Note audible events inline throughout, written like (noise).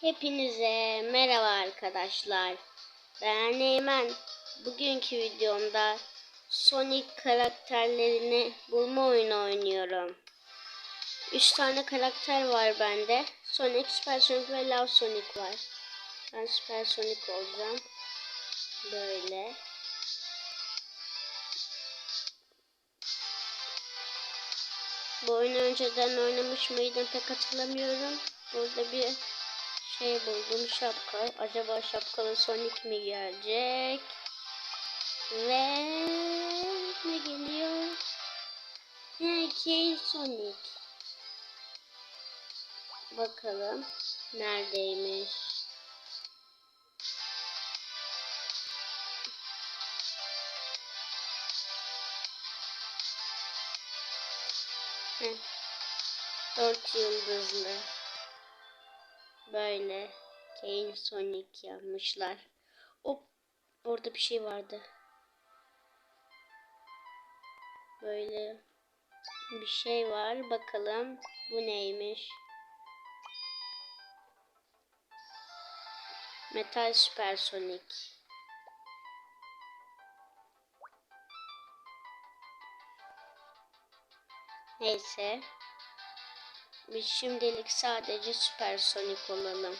Hepinize merhaba arkadaşlar. Ben Eymen. Bugünkü videomda Sonic karakterlerini bulma oyunu oynuyorum. 3 tane karakter var bende. Sonic, Super Sonic ve Love Sonic var. Ben Super Sonic olacağım. Böyle. Bu oyunu önceden oynamış mıydım pek hatırlamıyorum. Burada bir şey buldum şapka. Acaba şapkalı Sonic mi gelecek? Ve ne geliyor? Kane Sonic. Bakalım neredeymiş? Heh. Dört yıldızlı. Böyle Kane Sonic yapmışlar. Hop orada bir şey vardı. Böyle bir şey var. Bakalım bu neymiş? Metal Super Sonic. Neyse. Biz şimdilik sadece Super Sonic olalım.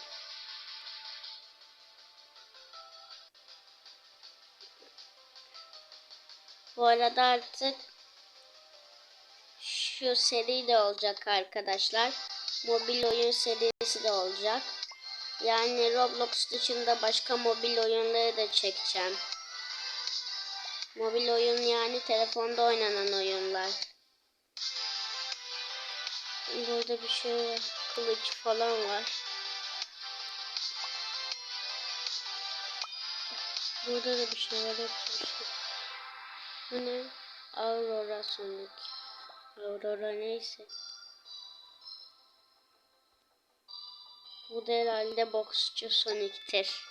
Bu arada artık şu seri de olacak arkadaşlar. Mobil oyun serisi de olacak. Yani Roblox dışında başka mobil oyunları da çekeceğim. Mobil oyun yani telefonda oynanan oyunlar. Burada bir şey var. Kılıç falan var. Burada da bir şey var. Bir şey. Bu ne? Aurora Sonic. Aurora neyse. Bu da herhalde boksçu Sonic'tir.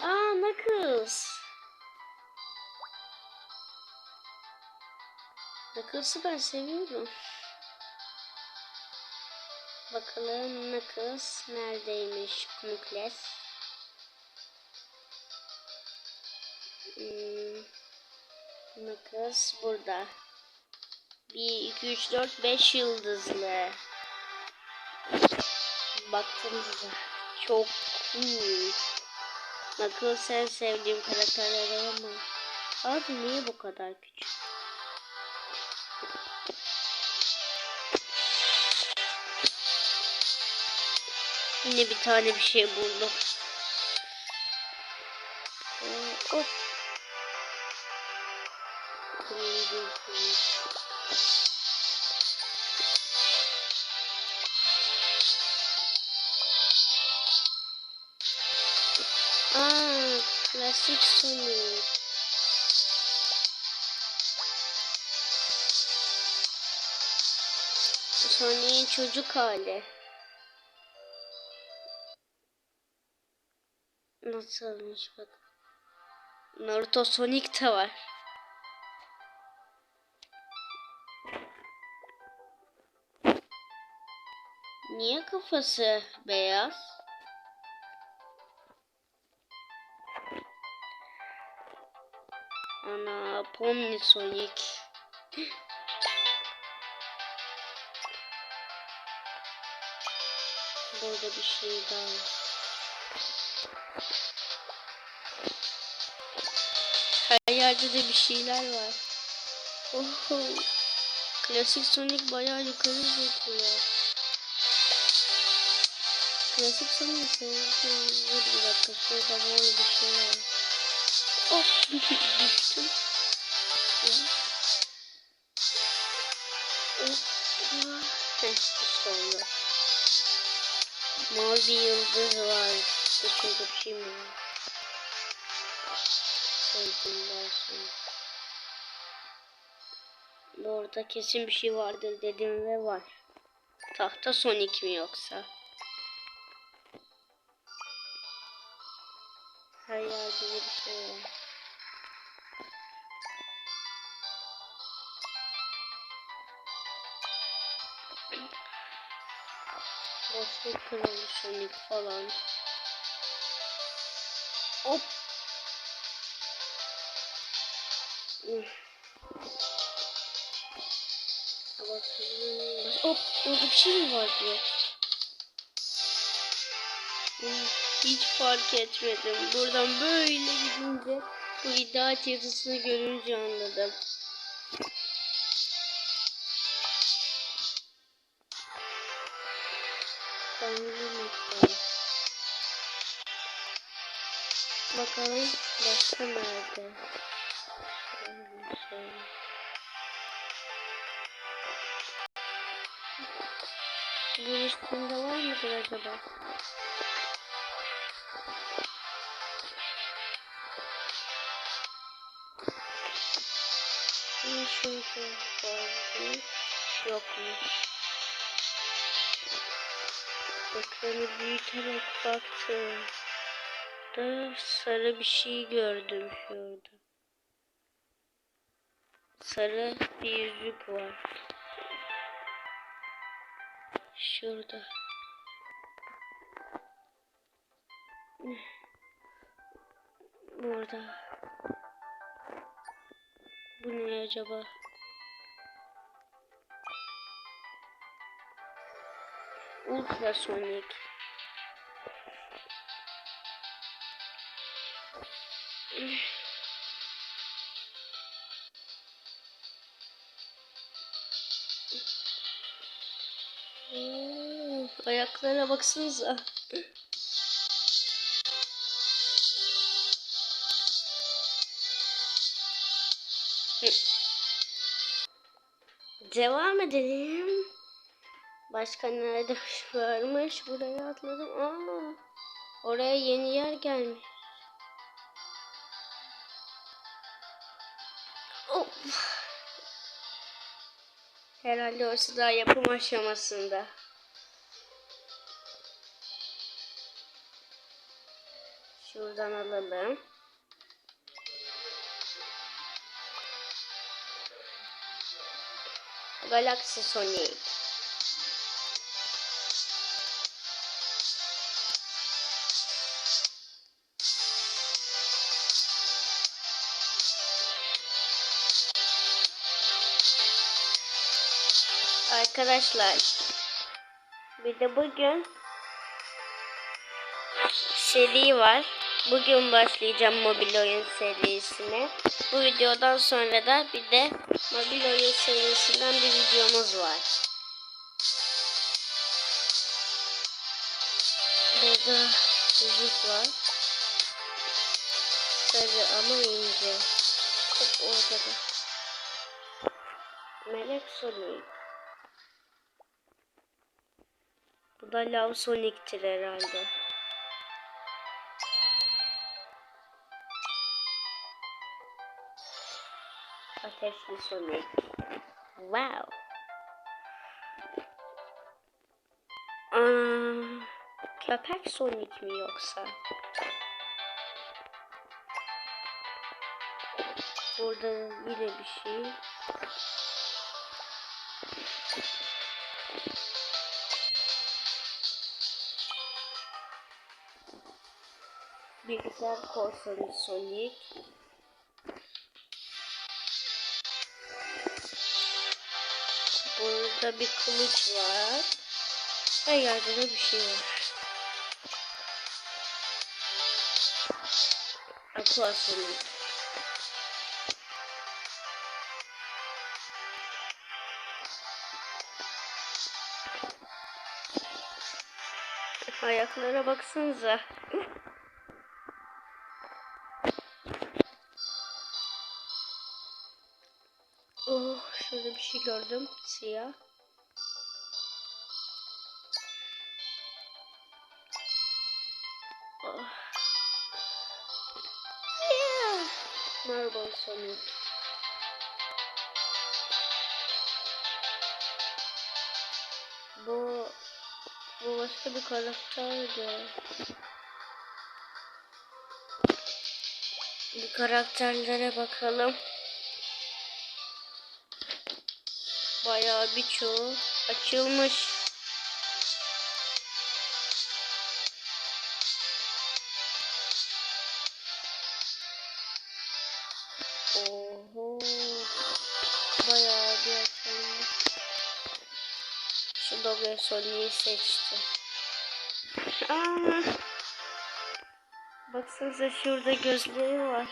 Aa Knuckles. Knuckles'ı ben seviyorum. Bakalım Knuckles neredeymiş Knuckles? Hmm. Knuckles burada. 1, 2, 3, 4, 5 yıldızlı. Baktığınızda çok cool. Knuckles en sevdiğim karakterler ama abi niye bu kadar küçük? Yine bir tane bir şey buldum. Ee, hop. Kırmızı, kırmızı. Aa, klasik. Sonic'in çocuk hali. Nasıl olmuş bak. Naruto Sonic de var. Niye kafası beyaz? Ana Pomni Sonic. Burada bir şey daha var. Her yerde de bir şeyler var. Oho. Klasik Sonic bayağı yukarı zıplıyor. Klasik Sonic. Dur bir dakika şurada böyle bir şey var. Oh (laughs) düştüm. Heh yıldız var. Dışında bir var? Sevdiğimden sonra. Orada kesin bir şey vardır dedim ve var. Tahta Sonic mi yoksa? Her yerde bir şey var. Boşluk kralı Sonic falan. Hop. Bakalım. Hop. Burada bir şey mi var Hiç fark etmedim. Buradan böyle gidince bu iddia yazısını görünce anladım. Bakalım başka nerede? Şey. Bu üstünde var mıdır acaba? Var mı? Yokmuş. Ekranı büyüterek baktım. Da sarı bir şey gördüm şurada. Sarı bir yüzük var. Şurada. Burada. Bu ne acaba? Ultrasonic. Oo, Ayaklara baksanıza. Devam edelim. Başka nerede (laughs) varmış? Buraya atladım. Aa, oraya yeni yer gelmiş. Herhalde orası daha yapım aşamasında. Şuradan alalım. Galaxy Sonic. Arkadaşlar bir de bugün seri var. Bugün başlayacağım mobil oyun serisine. Bu videodan sonra da bir de mobil oyun serisinden bir videomuz var. Burada yüzük var. Sarı ama ince. Hop orada da. Melek Sonic. Bu da Love Sonic'tir herhalde. Ateşli Sonic. Wow. Aa, köpek Sonic mi yoksa? Burada yine bir şey. Bilgisayar korsanı Sonic. Burada bir kılıç var. Her yerde de bir şey var. Aqua Sonic. Ayaklara baksanıza. Oh, şurada bir şey gördüm. Siyah. Oh. Yeah. Marble. Bu bu başka bir karakterdi. Bir karakterlere bakalım. Bayağı birçoğu Açılmış. Oho. Bayağı bir açılmış. Şu Doge Sony'yi seçti. Aa. Baksanıza şurada gözleri var.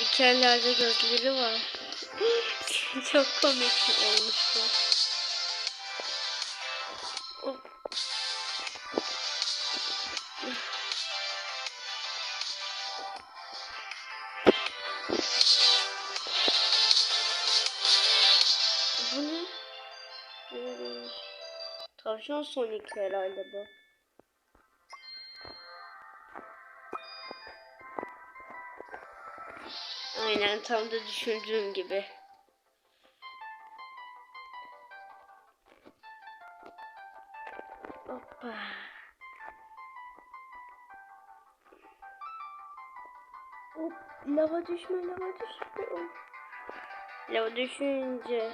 Dikenlerde gözleri var. (laughs) Çok komik olmuş bu. Tavşan Sonic herhalde bu. Aynen tam da düşündüğüm gibi. Hoppa. Hop, lava düşme, lava düşme. Lava düşünce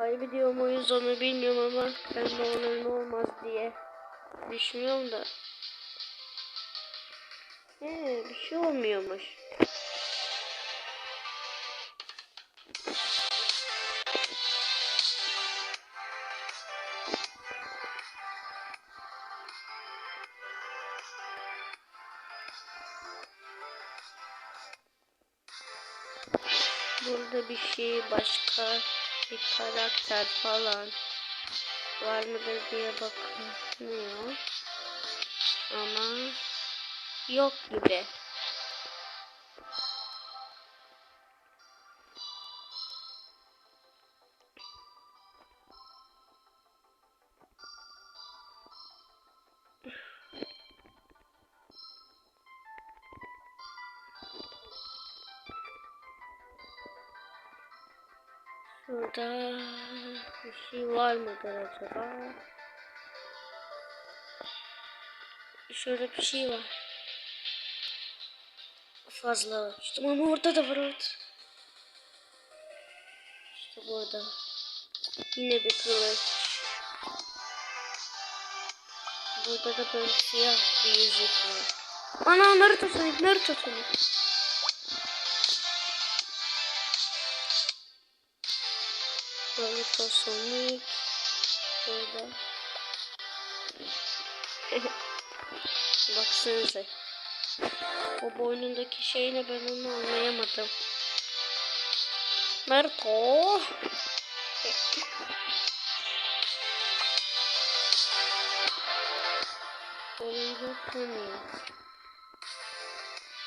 kaybediyorum o yüzden onu bilmiyorum ama ben de onların olmaz diye düşünüyorum da. He, bir şey olmuyormuş. Burada bir şey başka bir karakter falan var mıdır diye bakınıyor. Ama yok gibi. Şurada bir şey var mıdır acaba? Şurada bir şey var. Fazla açtım ama orada da var orada. İşte burada. Yine bir kılıç. Burada da böyle siyah bir yüzük var. Ana Naruto Sonic, Naruto Sonic. Naruto Sonic. Burada. Baksanıza. O boynundaki şey ne ben onu anlayamadım. Naruto.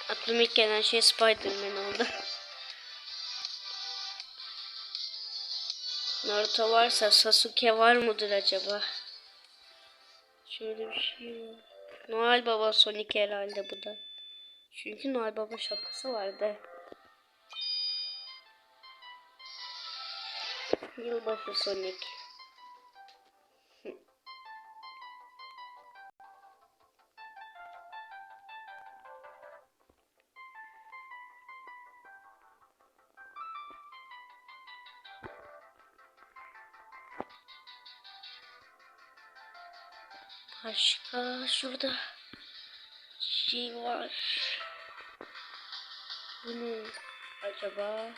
Aklıma ilk gelen şey Spider-Man oldu. Naruto varsa Sasuke var mıdır acaba? Şöyle bir şey var. Noel Baba Sonic herhalde bu da. Çünkü Noel Baba şapkası vardı. Yılbaşı Sonic. Başka şurada şey var. Bu acaba?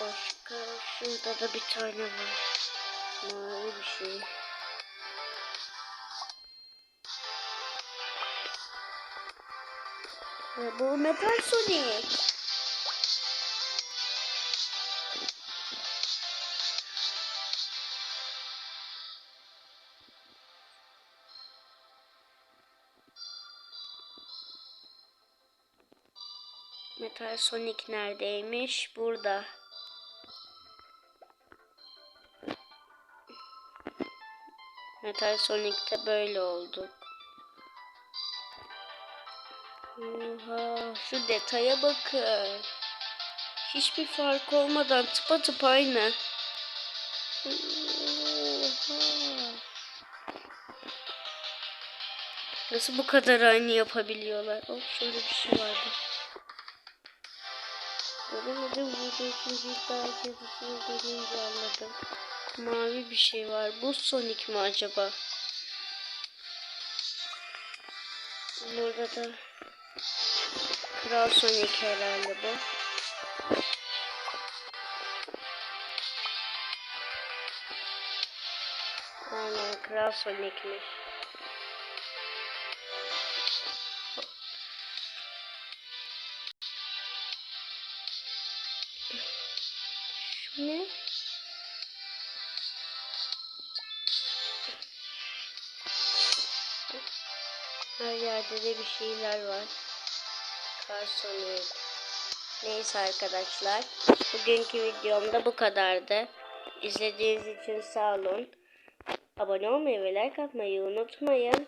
Başka şurada da bir tane var. Mavi bir şey. Ve bu Metal Sonic. Metal Sonic neredeymiş? Burada. Metal Sonic'te böyle oldu. Oha, şu detaya bakın. Hiçbir fark olmadan tıpatıp aynı. Oha. Nasıl bu kadar aynı yapabiliyorlar? Oh şöyle bir şey vardı. Göremedim burada ikinci yazısını görünce anladım. Mavi bir şey var. Bu Sonic mi acaba? Burada da Kral Sonic herhalde bu. Aynen Kral Sonic'miş. Şu ne? Her yerde de bir şeyler var. Kar Sonic. Neyse arkadaşlar. Bugünkü videomda bu kadardı. İzlediğiniz için sağ olun. Abone olmayı ve like atmayı unutmayın.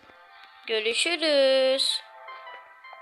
Görüşürüz.